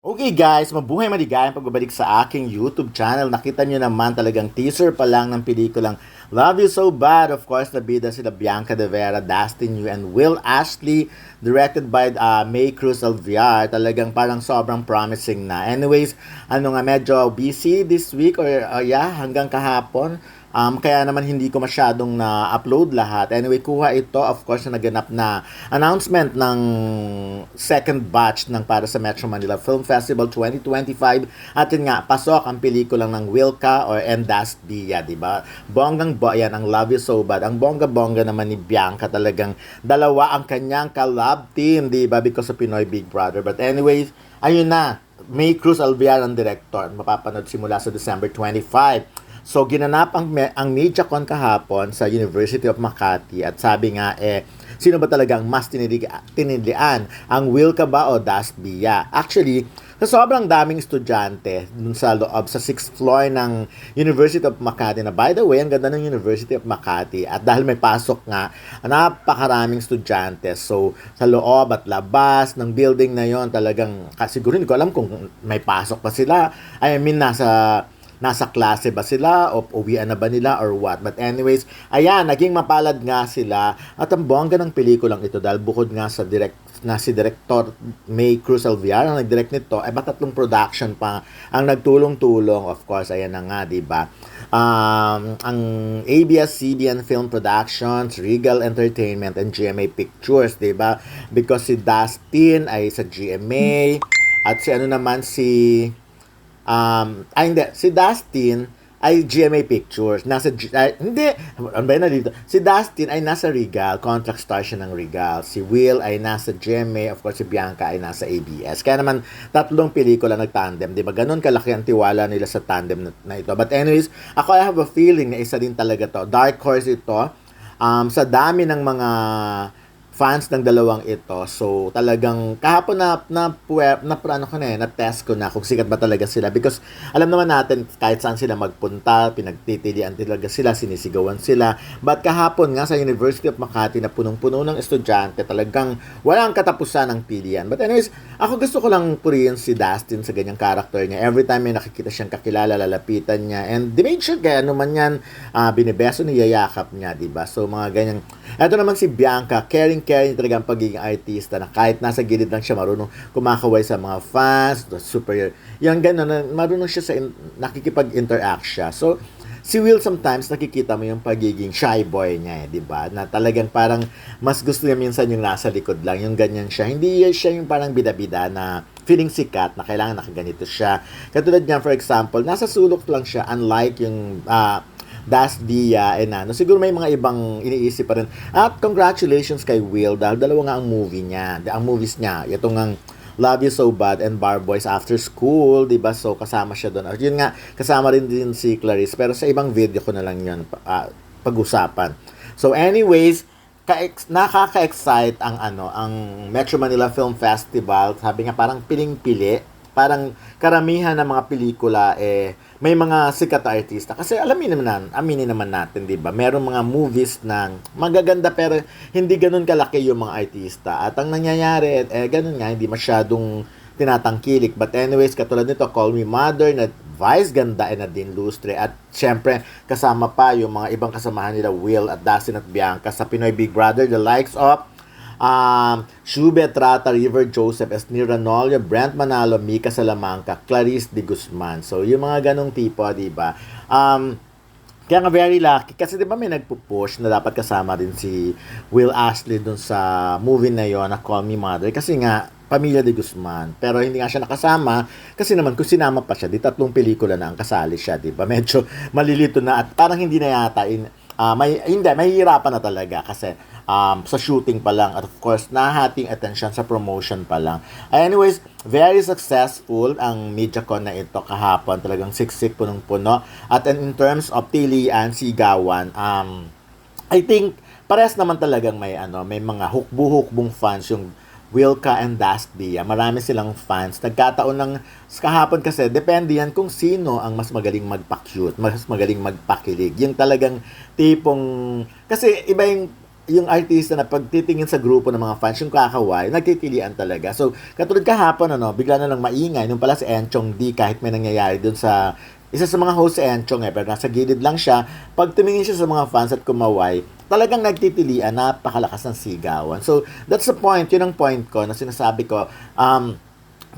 Okay guys, mabuhay maligayang pagbabalik sa aking YouTube channel. Nakita nyo naman talagang teaser pa lang ng pelikulang Love You So Bad. Of course, nabida sila Bianca De Vera, Dustin Yu, and Will Ashley. Directed by uh, May Cruz Alviar. Talagang parang sobrang promising na. Anyways, ano nga, medyo busy this week or uh, yeah, hanggang kahapon. Um, kaya naman hindi ko masyadong na-upload lahat. Anyway, kuha ito, of course, na naganap na announcement ng second batch ng para sa Metro Manila Film Festival 2025. At yun nga, pasok ang pelikulang ng Wilka or Endas Dia, di ba? Bonggang bo, yan, ang Love You So Bad. Ang bongga-bongga naman ni Bianca talagang dalawa ang kanyang kalab team, di ba? Because of Pinoy Big Brother. But anyways, ayun na. May Cruz Alviar ang director. Mapapanood simula sa December 25. So ginanap ang ang MediaCon kahapon sa University of Makati at sabi nga eh sino ba talaga ang mas tinilig- tinilian? Ang Wilka ba o Das Bia? Actually, sa sobrang daming estudyante dun sa loob sa 6th floor ng University of Makati na by the way, ang ganda ng University of Makati at dahil may pasok nga, napakaraming estudyante. So, sa loob at labas ng building na yon talagang, siguro hindi ko alam kung may pasok pa sila. I mean, nasa nasa klase ba sila o uwian na ba nila or what. But anyways, ayan, naging mapalad nga sila at ang bongga ng pelikulang ito dahil bukod nga sa direct na si Director May Cruz Alviar ang nag-direct nito, ay ba tatlong production pa ang nagtulong-tulong, of course, ayan na nga, di ba? Um, ang ABS-CBN Film Productions, Regal Entertainment, and GMA Pictures, di ba? Because si Dustin ay sa GMA, at si ano naman si um, ay hindi, si Dustin ay GMA Pictures. Nasa, ay, hindi, ano ba yun na dito? Si Dustin ay nasa Regal, contract star siya ng Regal. Si Will ay nasa GMA, of course si Bianca ay nasa ABS. Kaya naman, tatlong pelikula nag-tandem, di ba? Ganon kalaki ang tiwala nila sa tandem na, na ito. But anyways, ako I have a feeling na isa din talaga to. Dark Horse ito. Um, sa dami ng mga fans ng dalawang ito. So, talagang kahapon na na puwer, na ano ko na eh, na test ko na kung sikat ba talaga sila because alam naman natin kahit saan sila magpunta, pinagtitilian talaga sila, sinisigawan sila. But kahapon nga sa University of Makati na punong-puno ng estudyante, talagang walang katapusan ng pilian. But anyways, ako gusto ko lang purihin si Dustin sa ganyang character niya. Every time may nakikita siyang kakilala, lalapitan niya. And di make sure kaya ano man yan, uh, binibeso niya, yayakap niya, di ba? So, mga ganyang. Ito naman si Bianca, caring caring talaga ang pagiging artista na kahit nasa gilid lang siya marunong kumakaway sa mga fans, super, yung gano'n, na marunong siya sa, in, nakikipag-interact siya. So, si Will sometimes nakikita mo yung pagiging shy boy niya eh, di ba? Na talagang parang mas gusto niya minsan yung nasa likod lang, yung ganyan siya. Hindi siya yung parang bida-bida na feeling sikat na kailangan nakaganito siya. Katulad niya, for example, nasa sulok lang siya, unlike yung uh, Das Dia and ano. Siguro may mga ibang iniisip pa rin. At congratulations kay Will dahil dalawa nga ang movie niya. Ang movies niya. Itong ang Love You So Bad and Bar Boys After School, 'di ba? So kasama siya doon. At yun nga, kasama rin din si Clarice pero sa ibang video ko na lang 'yun uh, pag-usapan. So anyways, nakaka-excite ang ano, ang Metro Manila Film Festival. Sabi nga parang piling-pili parang karamihan ng mga pelikula eh may mga sikat na artista. Kasi alamin naman aminin naman natin 'di ba? Meron mga movies na magaganda pero hindi ganoon kalaki yung mga artista. At ang nangyayari eh ganoon nga hindi masyadong tinatangkilik. But anyways katulad nito Call Me Mother na Vice ganda na din lustre. At syempre kasama pa yung mga ibang kasamahan nila Will at Dustin at Bianca sa Pinoy Big Brother the likes of um, Shubet Rata, River Joseph, Esnir Ranolio, Brent Manalo, Mika Salamanca, Clarice de Guzman. So, yung mga ganong tipo, di ba? Um, kaya nga very lucky kasi 'di ba may nagpo-push na dapat kasama din si Will Ashley dun sa movie na yon na Call Me Mother kasi nga pamilya de Guzman. Pero hindi nga siya nakasama kasi naman kung sinama pa siya, di tatlong pelikula na ang kasali siya, 'di ba? Medyo malilito na at parang hindi na yata in, uh, may hindi mahihirapan na talaga kasi um, sa shooting pa lang at of course nahating attention sa promotion pa lang. Anyways, very successful ang MediaCon na ito kahapon. Talagang siksik punong-puno. At in terms of tilian, sigawan, um, I think pares naman talagang may ano, may mga hukbu-hukbong fans yung Wilka and Dastbia. Marami silang fans. Nagkataon ng kahapon kasi, depende yan kung sino ang mas magaling magpa-cute, mas magaling magpakilig. Yung talagang tipong, kasi iba yung yung artista na pagtitingin sa grupo ng mga fans, yung kakaway, nagtitilian talaga. So, katulad kahapon, ano, bigla na lang maingay. Nung pala si Enchong D, kahit may nangyayari dun sa isa sa mga host si Enchong eh, pero nasa gilid lang siya. Pag tumingin siya sa mga fans at kumaway, talagang nagtitilian, napakalakas ng sigawan. So, that's the point. Yun ang point ko na sinasabi ko. Um,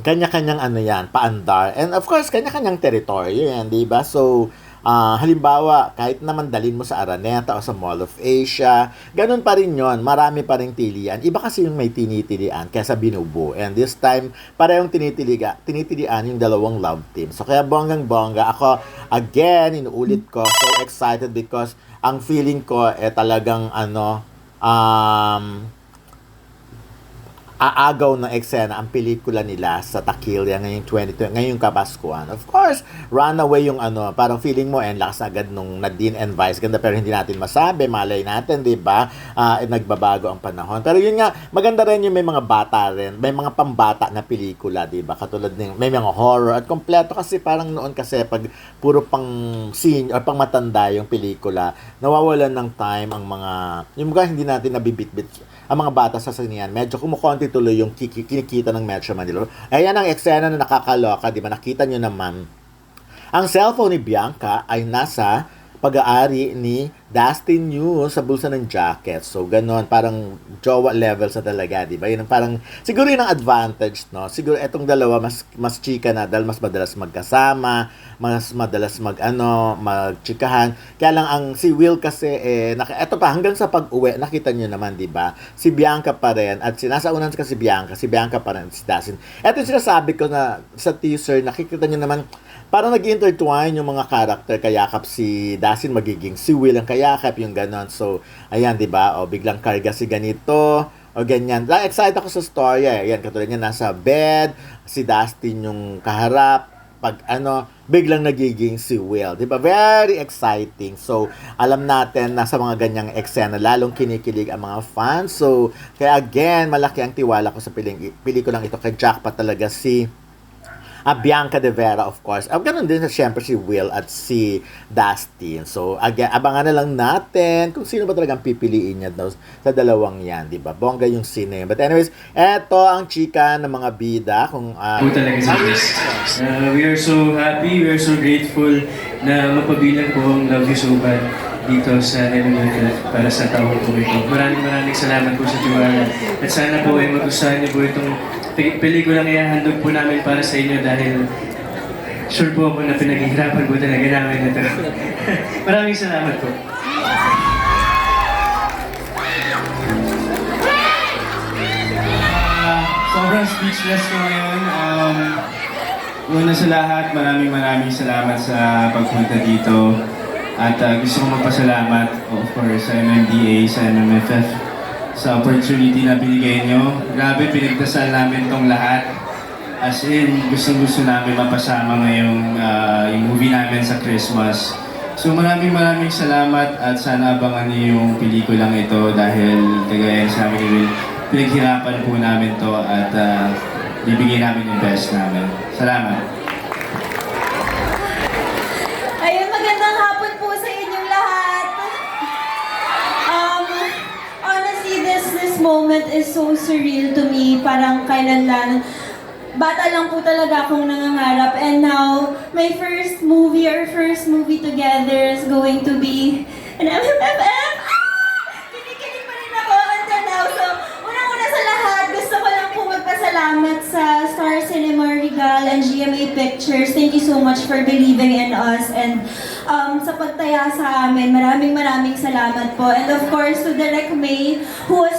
kanya-kanyang ano yan, paandar. And of course, kanya-kanyang teritoryo yan, di ba? So, ah, halimbawa, kahit naman dalin mo sa Araneta o sa Mall of Asia, ganun pa rin yon Marami pa rin tilian. Iba kasi yung may tinitilian kaysa binubo. And this time, parehong tinitiliga, tinitilian yung dalawang love team. So, kaya bonggang-bongga. Ako, again, inuulit ko, so excited because ang feeling ko, eh talagang ano, um, aagaw ng eksena ang pelikula nila sa Takilya ngayong 2020, ngayong Kapaskuhan. Of course, runaway yung ano, parang feeling mo, and lakas agad nung Nadine and Vice ganda, pero hindi natin masabi, malay natin, di ba? Eh, nagbabago ang panahon. Pero yun nga, maganda rin yung may mga bata rin, may mga pambata na pelikula, di ba? Katulad ng, may mga horror, at kompleto kasi parang noon kasi pag puro pang senior, or pang matanda yung pelikula, nawawalan ng time ang mga, yung mga hindi natin nabibitbit ang mga bata sa sinihan, medyo kumukonti tuloy yung kinikita ng Metro Manila. Ayan ang eksena na nakakaloka, di ba? Nakita nyo naman. Ang cellphone ni Bianca ay nasa pag-aari ni Dustin Yu sa bulsa ng jacket. So, ganon. Parang jowa level sa talaga, di ba? Yun ang parang, siguro yun ang advantage, no? Siguro etong dalawa, mas, mas chika na dahil mas madalas magkasama, mas madalas mag, ano, magchikahan. Kaya lang ang si Will kasi, eh, naka, eto pa, hanggang sa pag-uwi, nakita nyo naman, di ba? Si Bianca pa rin, at sinasaunan kasi si Bianca, si Bianca pa rin, si Dustin. Eto yung sinasabi ko na sa teaser, nakikita nyo naman, parang nag-intertwine yung mga character kayakap si Dasin magiging si Will ang kayakap yung ganon. So ayan di ba? O biglang karga si ganito o ganyan. Like, excited ako sa story eh. ayan katulad niya nasa bed si Dustin yung kaharap pag ano biglang nagiging si Will. Di ba? Very exciting. So alam natin na sa mga ganyang eksena lalong kinikilig ang mga fans. So kaya again malaki ang tiwala ko sa piling pelikulang ito. Kay jackpot talaga si Ah, Bianca De Vera, of course. Ah, ganun din, siyempre, si Will at si Dustin. So, again, abangan na lang natin kung sino ba talagang pipiliin niya daw sa dalawang yan, di ba? Bongga yung scene. But anyways, eto ang chika ng mga bida. Kung, ah, po talaga sa Diyos. Uh, we are so happy, we are so grateful na mapabilang po ang Love You So Bad dito sa MMFF para sa taong po ito. Maraming maraming salamat po sa tiwala. At sana po ay magustuhan niyo po itong pe- pelikulang ihahandog po namin para sa inyo dahil sure po ako na pinaghihirapan po talaga namin ito. maraming salamat po. Ah, sobrang speechless ko ngayon. Um, una sa lahat, maraming maraming salamat sa pagpunta dito. At ah, gusto ko magpasalamat, of course, sa MMDA, sa MMFF, sa opportunity na binigay nyo. Grabe, pinagdasal namin tong lahat. As in, gustong-gusto namin mapasama ngayong ah, yung movie namin sa Christmas. So maraming maraming salamat at sana abangan niyo yung pelikulang ito dahil kagaya sa amin pinaghirapan po namin to at ah, bibigyan namin yung best namin. Salamat. Ayun, magandang hapon po sa inyong lahat. Um, honestly, this this moment is so surreal to me. Parang kailan lang, bata lang po talaga akong nangangarap. And now, my first movie, our first movie together is going to be an MMFF. Ah! Kinikilig pa rin ako until now. So, unang-una sa lahat, gusto ko lang po magpasalamat sa Star Cinema Regal and GMA Pictures. Thank you so much for believing in us and um, sa pagtaya sa amin. Maraming maraming salamat po. And of course, to Direk May, who has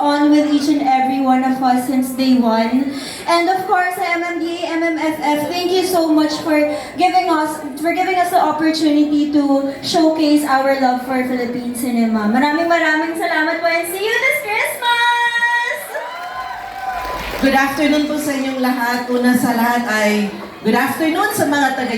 hands-on with each and every one of us since day one. And of course, MMDA, MMFF, thank you so much for giving us for giving us the opportunity to showcase our love for Philippine cinema. Maraming maraming salamat po and see you this Christmas! Good afternoon po sa inyong lahat. Una sa lahat ay good afternoon sa mga taga